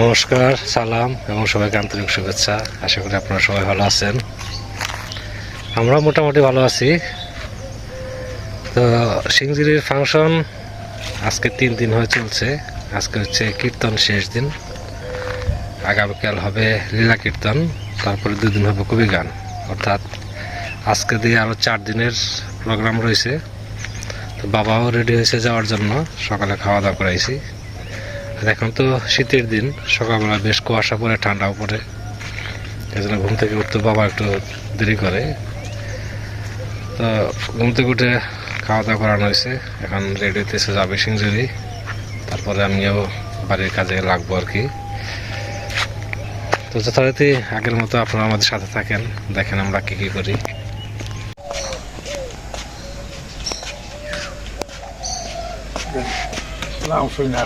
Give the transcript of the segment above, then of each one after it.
নমস্কার, সালাম এবং সবাইকে আন্তরিক শুভেচ্ছা। আশা করি আপনারা সবাই ভালো আছেন। আমরা মোটামুটি ভালো আছি। তো সিংজিরির ফাংশন আজকে তিন দিন হয়ে চলছে। আজকে হচ্ছে কীর্তন শেষ দিন। আগামীকাল হবে লীলা কীর্তন, তারপরে দুদিন হবে কবি গান। অর্থাৎ আজকে দিয়ে আরও চার দিনের প্রোগ্রাম রয়েছে। তো বাবাও রেডি হয়েছে যাওয়ার জন্য। সকালে খাওয়া দাওয়া করাইছি। আর এখন তো শীতের দিন সকালবেলা বেশ কুয়াশা পড়ে ঠান্ডাও পড়ে। জন্য ঘুম থেকে উঠতে বাবা একটু দেরি করে। তো ঘুম থেকে উঠে খাওয়া দাওয়া করানো হয়েছে। এখন রেডি হতেছে যাবে সিংজুরি তারপরে আমিও বাড়ির কাজে লাগবো আর কি। তো যথারীতি আগের মতো আপনারা আমাদের সাথে থাকেন দেখেন আমরা কী কী করি। Não, foi na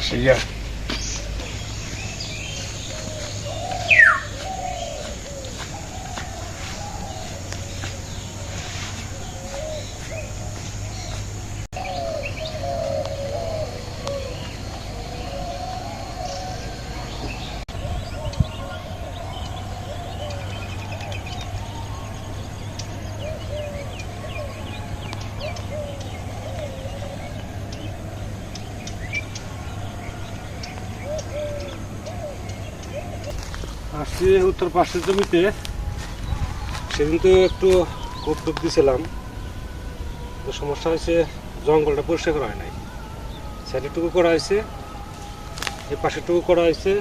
আসছি উত্তর পাশের জমিতে, সেদিন তো একটু খুব দিয়েছিলাম তো সমস্যা হয়েছে, জঙ্গলটা পরিষ্কার করা হয় নাই। সাইডেরটুকু করা হয়েছে এই পাশেরটুকু করা হয়েছে।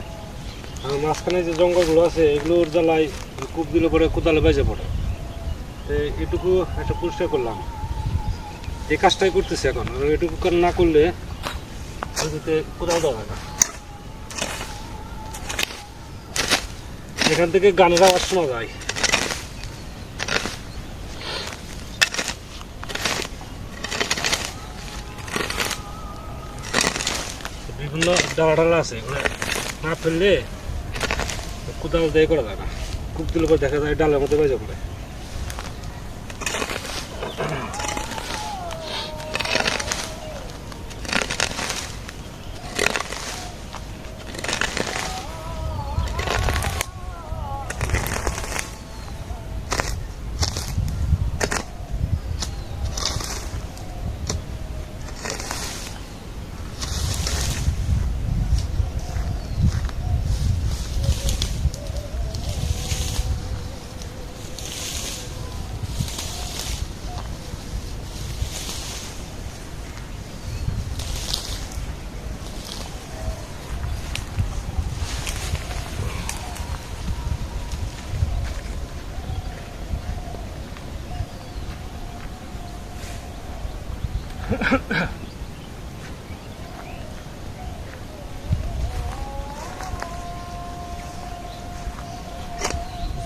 আর মাঝখানে যে জঙ্গলগুলো আছে, এগুলোর জ্বালায় কূপ দিলে পরে কোদালে বেজে পড়ে। তো এটুকু একটা পরিষ্কার করলাম। এই কাজটাই করতেছি এখন এটুকু না করলে কোদাল দেওয়া হয় না। এখান থেকে গানের আওয়াজ শোনা যায় বিভিন্ন ডালা ডালা আছে, এগুলো না ফেললে কোদাল দেয় করা যায় না। কূপ দিলে দেখা যায় ডালের মধ্যে বেজে পড়ে।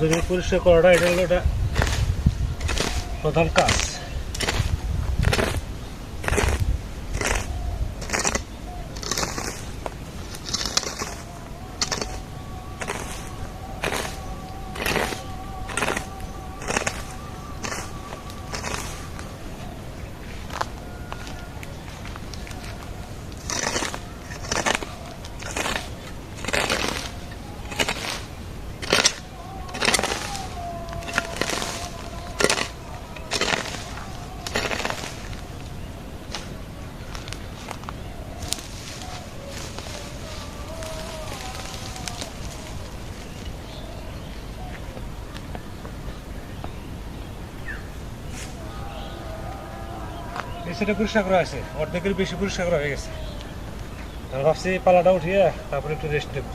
জমি পরিষ্কার করাটা এটা হলো এটা প্রধান কাজ। সেটা পরিষ্কার করা আছে অর্ধেকের বেশি পরিষ্কার করা হয়ে গেছে। আমি ভাবছি পালাটা উঠিয়ে তারপরে একটু রেস্ট নেব।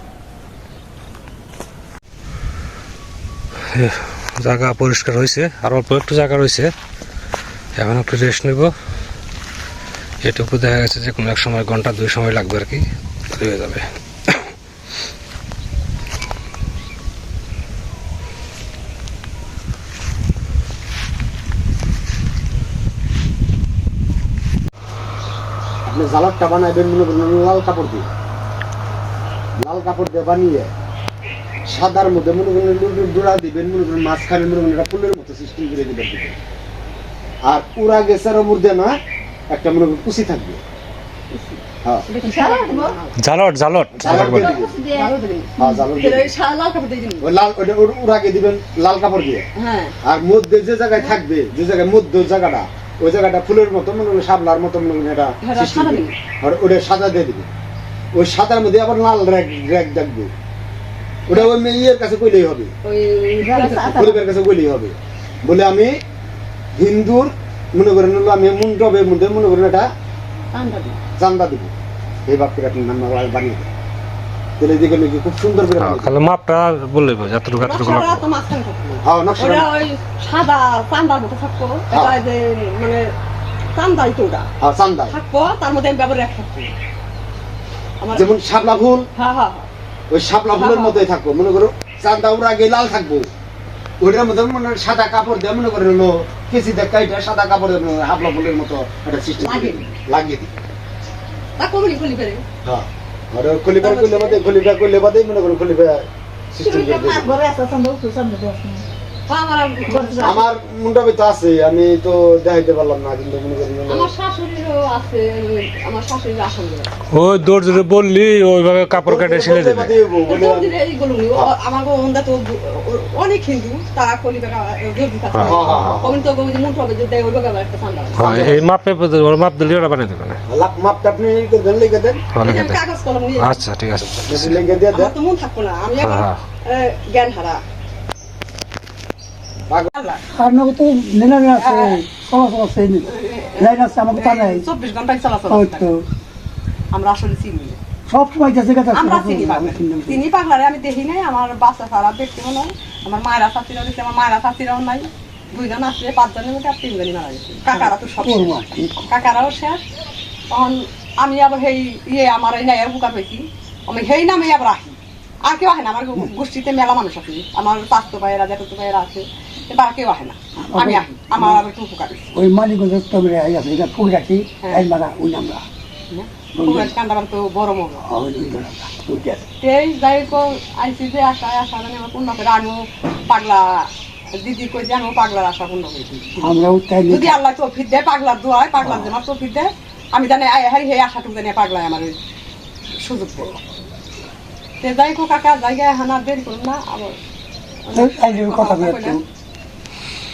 জায়গা পরিষ্কার হয়েছে, আর অল্প একটু জায়গা রয়েছে। এখন একটু রেস্ট নেব। এটুকু দেখা গেছে যে কোনো এক সময়, ঘণ্টা, দুই সময় লাগবে আর কি। হয়ে যাবে। আপনি জালাদটা বানাইবেন মনে করেন লাল কাপড় দিয়ে লাল কাপড় দিয়ে বানিয়ে সাদার মধ্যে মনে করেন জোড়া দিবেন মনে করেন মাঝখানে মনে করেন একটা ফুলের মতো সিস্টেম করে দিবেন আর পুরা গেছের মধ্যে না একটা মনে করেন কুচি থাকবে। হ্যাঁ। জালট জালট জালট দিয়ে দিবেন। হ্যাঁ জালট দিয়ে লাল কাপড় দিয়ে। হ্যাঁ। আর মধ্যে যে জায়গায় থাকবে যে জায়গায় মধ্য জায়গাটা ওই জায়গাটা ফুলের মতো মনে করেন সাবলার মতো মনে করেন এটা হ্যাঁ। আর ওটা সাদা দিয়ে দিবে। ওই সাদার মধ্যে আবার লাল র্যাক র্যাক দেখবে। ওটা ওই মেয়ের কাছে কইলেই হবে। ওই পরিবারের কাছে। কইলেই হবে। বলে আমি হিন্দুর মনে করেন হলো আমি মন্ডপের মধ্যে মনে করেন এটা চান্দা দিব। এই করে আপনি নাম বানিয়ে দেন। তাহলে দেখে নাকি খুব সুন্দর করে। খালি মাপটা বললে যতটুকু ওরা ওই সাদা চান্দার মতো এটা যে মানে চান্দাই তো ওটা হ্যাঁ চান্দা তার মধ্যে আমি ব্যবহার থাকব যেমন শাপলা ফুল হ্যাঁ হ্যাঁ ওই শাপলা ফুলের মতোই থাকব মনে করো চান্দা ওর আগে লাল থাকব ওইটার মধ্যে মনে সাদা কাপড় দিয়ে মনে করে হলো কেসি দেখা এটা সাদা কাপড় মনে হাফলা ফুলের মতো একটা সিস্টেম লাগিয়ে দিই। তা কলি করে হ্যাঁ আর খলিফার করলে বাদে খলিফা করলে বাদে মনে করো খলিফা সিস্টেম করে দিই। হ্যাঁ, আমার আমার মন্ডপে তো আছে আমি তো দেখাইতে পারলাম না কিন্তু মনে করি আমার শাশুড়িরও আছে আমার শাশুড়ির আসন ওই দর্জিরে বললি ওইভাবে কাপড় কেটে সিলে দেবে আমার ওন্দা তো অনেক হিন্দু তারা কলি বেকা হ্যাঁ, হ্যাঁ, হ্যাঁ, হ্যাঁ। কমিন তো গোবিন্দ মুন্ট হবে যে দেয় ওই বেকা একটা ঠান্ডা হ্যাঁ এই মাপে ওর মাপ দিলে ওরা বানিয়ে দেবে না। লাপ- মাপটা আপনি দেন, লিখে দেন। কাগজ কলম নিয়ে আচ্ছা ঠিক আছে। লিখে দিয়ে দেন। আমার তো মন থাকব না আমি হ্যাঁ, জ্ঞান হারা আল্লাহ আর নগদ তো নেলানে আছে চলাচল আছে লাইন আছে আমাকে তা নাই। চব্বিশ ঘন্টায় চলাচল ওই থাকে। তো। আমরা আসলে চিনি সব সময় যে জায়গাটা আমরা চিনি পাগলারে আমি দেখি নাই আমার বাচ্চা ছাড়া দেখতেও নাই আমার মায়েরা চাচিরাও দেখছি আমার মায়েরা চাচিরাও নাই। দুইজন আছে পাঁচজনের মধ্যে আর তিনজনই মারা গেছে। কাকারা তো সব কাকারাও শেষ। তখন আমি আবার সেই ইয়ে আমার এই নাই বুকা পেয়েছি। আমি সেই নামে আবার আসি। আর কেউ আসে না আমার গোষ্ঠীতে মেলা মানুষ আছে। আমার পাঁচতো ভাইয়েরা যেত ভাইয়েরা আছে। তারা কেউ আসে না। আমি আমার আবার একটু উপকার ওই এটা রাখি হ্যাঁ। মারা ওই আমরা কান্দাবার তো বড় মগা ওই দুইজন আমরা ওইটা আছে। এই যাই হোক আইসি যে আশা আশা মানে আমার পূর্ণ করে আমিও পাগলা দিদি কই যে আমিও পাগলার আশা পূর্ণ করেছি আমরাও তাই নিয়ে- যদি আল্লাহ তৌফিক দেয় পাগলার দোয়ায় পাগলার যেন তৌফিক দেয় আমি জানি হারি হে আশাটুকু জানি পাগলায় আমার সুযোগ দেয়। তে যাই কাকা জায়গায় হানা দেরি করুন না আবার কথা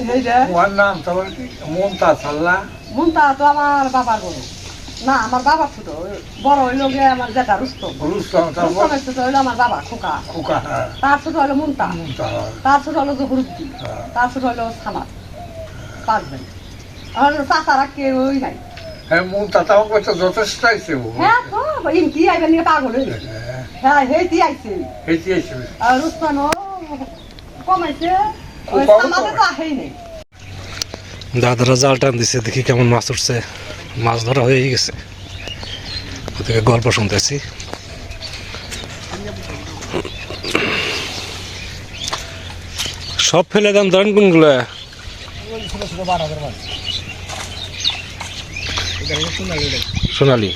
ওর নাম তোমার কি? মমতাজ আল্লাহ। মুন্তা তো আমার বাবার বড় না আমার বাবা ছোট বড় হইল গিয়ে আমার যেটা রুস্তম। রুস্তম রুস্তমের ছোট হইল আমার বাবা খোকা। খোকা হ্যাঁ। তার ছোট হলো মুন্তা তার ছোট হলো জহুরুদ্দিন। হ্যাঁ। তার ছোট হলো সামাদ। পাঁচ ভাই। আর চাচারা কেউই নাই। হ্যাঁ মমতাজ আমাকে তো যথেষ্ট আইছে হ্যাঁ তো আইবেন নিয়ে পাগল হয়ে। হ্যাঁ হেইতি আইছে। এটি আইছে। আর রুস্তমও কমাইছে। দাদারা জাল টান দিছে, দেখি কেমন মাছ উঠছে। মাছ ধরা হয়ে গেছে। ওদিকে গল্প শুনতেছি। সব ফেলে দেন ধরেন কোনগুলো। সোনালি।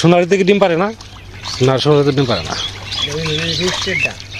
সোনালি থেকে ডিম পারে না? না সোনালিতে ডিম পারে না।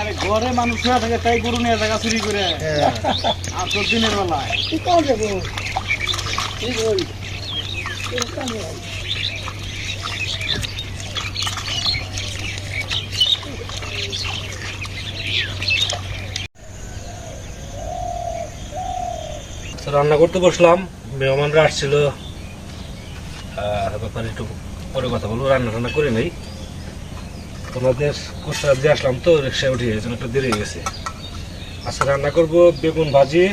আরে ঘরে মানুষ না থাকে তাই গরু নিয়ে জায়গা চুরি করে। আর তোর দিনের বেলায় তো রান্না করতে বসলাম মেহমানরা আসছিল। আহ, ব্যাপারে একটু পরে কথা বলব রান্না টান্না করে নেই। তোমাদের কোস্টার দিয়ে আসলাম তো, রিক্সায় উঠে জন্য একটু দেরি গেছে। আচ্ছা রান্না করব বেগুন ভাজি,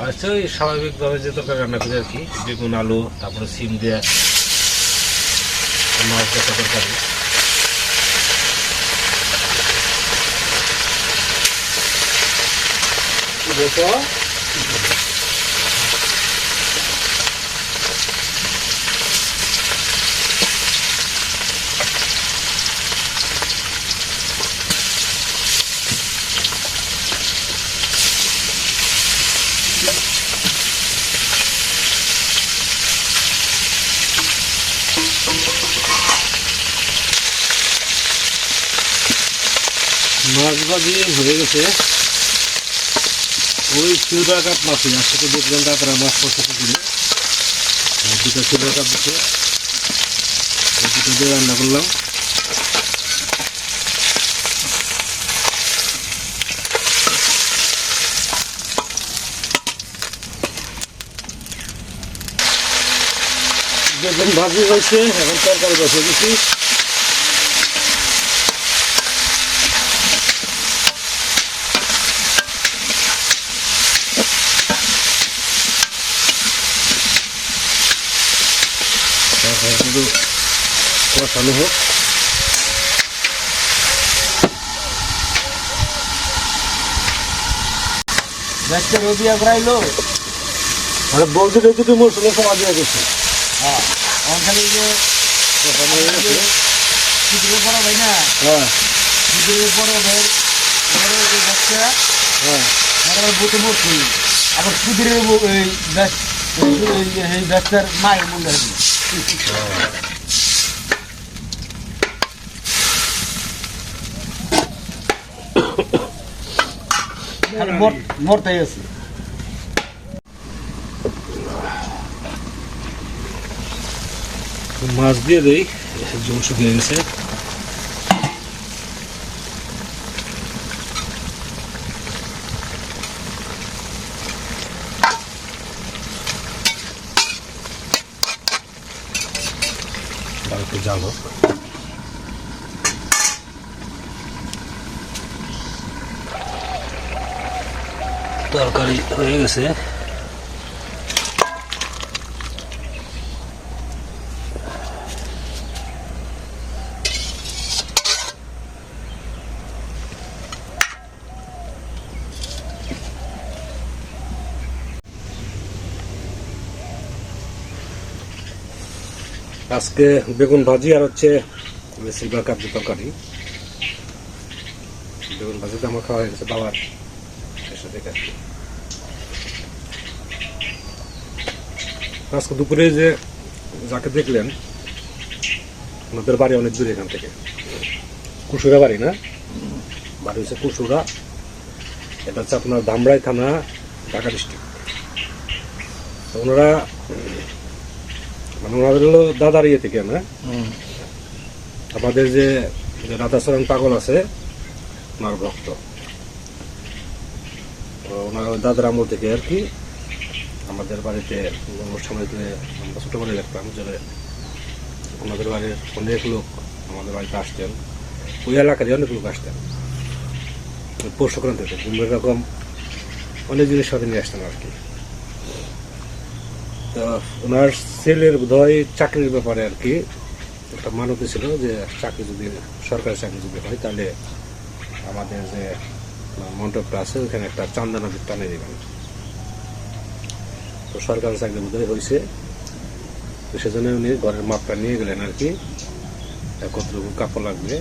আর হচ্ছে ওই স্বাভাবিকভাবে যে তরকারি রান্না করি আর কি, বেগুন, আলু, তারপরে সিম দিয়ে মাছ দেখা তরকারি। দেখো মাছ ভাজি হয়ে গেছে। ওই সিলভার কাপ আজকে তো দেখলাম তারপরে মাছ পছন্দ করে দুটো সিলভার কাপ দিচ্ছে দুটো রান্না করলাম। ভাজি হয়েছে, এখন তরকারি বসে দিচ্ছি তারপর শুধু কষানো হোক। দেখতে রবিয়া করাইলো মানে বলতে দেখতে তুই মরশুমে সময় দিয়ে গেছে। ওখানে যে চিত্রের পর ভাই না হ্যাঁ। চিত্রের পর ভাই বাচ্চা হ্যাঁ। বুতে বুট আবার সুধীরের এই ব্যাস এই ব্যাসটার মায়ের মূল্য মরতেই আছে। মাছ দিয়ে দেই জল শুকিয়ে গেছে আর একটু জাল হোক তরকারি হয়ে গেছে। আজকে বেগুন ভাজি আর হচ্ছে সিলভার কাপ তরকারি। বেগুন ভাজি তো আমার খাওয়া হয়ে গেছে বাবার আর কি। আজকে দুপুরে যে যাকে দেখলেন ওনাদের বাড়ি অনেক দূরে এখান থেকে। কুসুরা বাড়ি না? বাড়ি হচ্ছে কুসুরা। এটা হচ্ছে আপনার ধামরাই থানা ঢাকা ডিস্ট্রিক্ট তো ওনারা মানে ওনাদের হলো দাদার ইয়ে থেকে না? আমাদের যে রাধাচরণ পাগল আছে ওনার ভক্ত। ওনার দাদার আমল থেকে আর কি আমাদের বাড়িতে অনুষ্ঠান হইতে আমরা ছোটোবেলায় দেখতাম যে ওনাদের বাড়ির অনেক লোক আমাদের বাড়িতে আসতেন। ওই এলাকারই অনেক লোক আসতেন। পৌষ বিভিন্ন রকম অনেক জিনিস সাথে নিয়ে আসতেন আর কি। তো ওনার ছেলের বোধহয় চাকরির ব্যাপারে আর কি একটা মানতে ছিল যে চাকরি যদি, সরকারি চাকরি যদি হয় তাহলে আমাদের যে মণ্ডপটা আছে ওখানে একটা চান্দানা টানে দেবেন তো সরকারি চাকরি বোধহয় হয়েছে। তো সেজন্য উনি ঘরের মাপটা নিয়ে গেলেন আর কি। কতটুকু কাপড় লাগবে,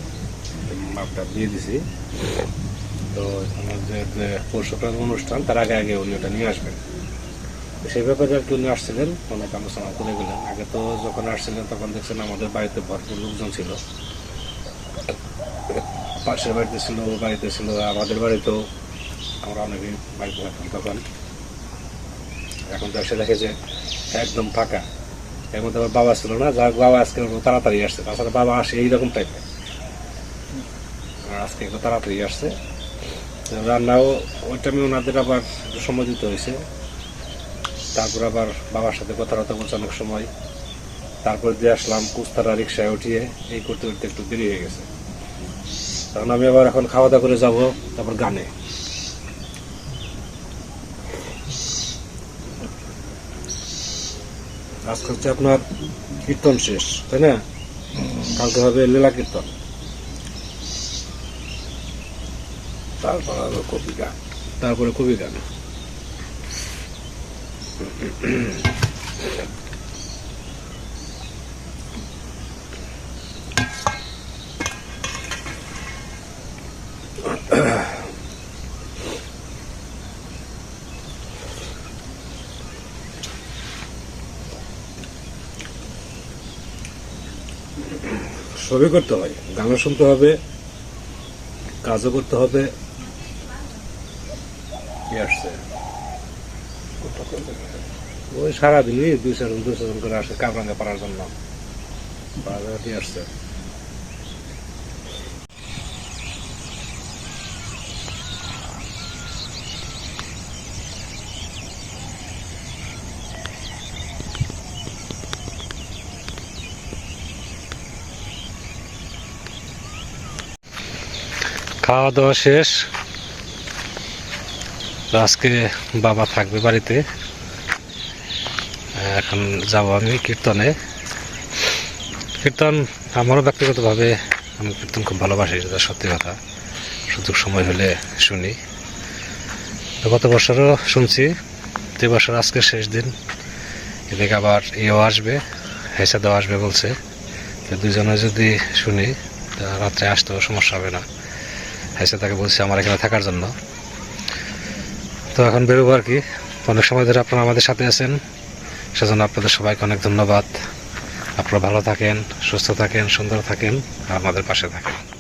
মাপটা দিয়ে দিছি। তো আমাদের যে অনুষ্ঠান, তার আগে আগে উনি ওটা নিয়ে আসবেন। সেই ব্যাপারে আর কি উনি আসছিলেন, অনেক আলোচনা করে গেলেন। আগে তো যখন আসছিলেন, তখন দেখছেন আমাদের বাড়িতে ভরপুর লোকজন ছিল। পাশের বাড়িতে ছিল বাড়িতে ছিল, আমাদের বাড়িতেও। আমরা অনেকে বাড়িতে থাকতাম তখন। এখন এসে দেখে যে একদম ফাঁকা। এর মধ্যে আমার বাবা ছিল না, যার বাবা আজকে তাড়াতাড়ি আসছে, তাছাড়া বাবা আসে এইরকম টাইপের আজকে একটু তাড়াতাড়ি আসছে। রান্নাও ওই টাইমে ওনাদের আবার সময় দিতে হয়েছে। তারপর আবার বাবার সাথে কথাবার্তা বলছে অনেক সময়। তারপর দিয়ে আসলাম কুস্তারা রিক্সায় উঠিয়ে, এই করতে করতে একটু দেরি হয়ে গেছে। তখন আমি আবার এখন খাওয়া দাওয়া করে যাব, তারপর গানে। আজকে হচ্ছে আপনার কীর্তন শেষ, তাই না? কালকে হবে লীলা কীর্তন। তারপর হবে কবি গান। তারপরে কবি গান। সবই করতে হয়। গানও শুনতে হবে, কাজও করতে হবে। আসছে? ওই সারাদিনই দুই চারজন দুই চারজন করে আসে কামরাঙ্গা পাড়ার জন্য। আসছে? খাওয়া দাওয়া শেষ। আজকে বাবা থাকবে বাড়িতে। এখন যাব আমি কীর্তনে। কীর্তন আমারও ব্যক্তিগতভাবে আমি কীর্তন খুব ভালোবাসি যেটা সত্যি কথা। সুযোগ সময় হলে শুনি। গত বছরও শুনছি যে বছর আজকে শেষ দিন। এদিকে আবার এও আসবে, হেসাদাও আসবে বলছে। দুজনে যদি শুনি রাত্রে আসতেও সমস্যা হবে না। এসে তাকে বলছি আমার এখানে থাকার জন্য। তো এখন বেরোবো আর কি। অনেক সময় ধরে আপনারা আমাদের সাথে আছেন। সেজন্য আপনাদের সবাইকে অনেক ধন্যবাদ। আপনারা ভালো থাকেন, সুস্থ থাকেন, সুন্দর থাকেন, আর আমাদের পাশে থাকেন।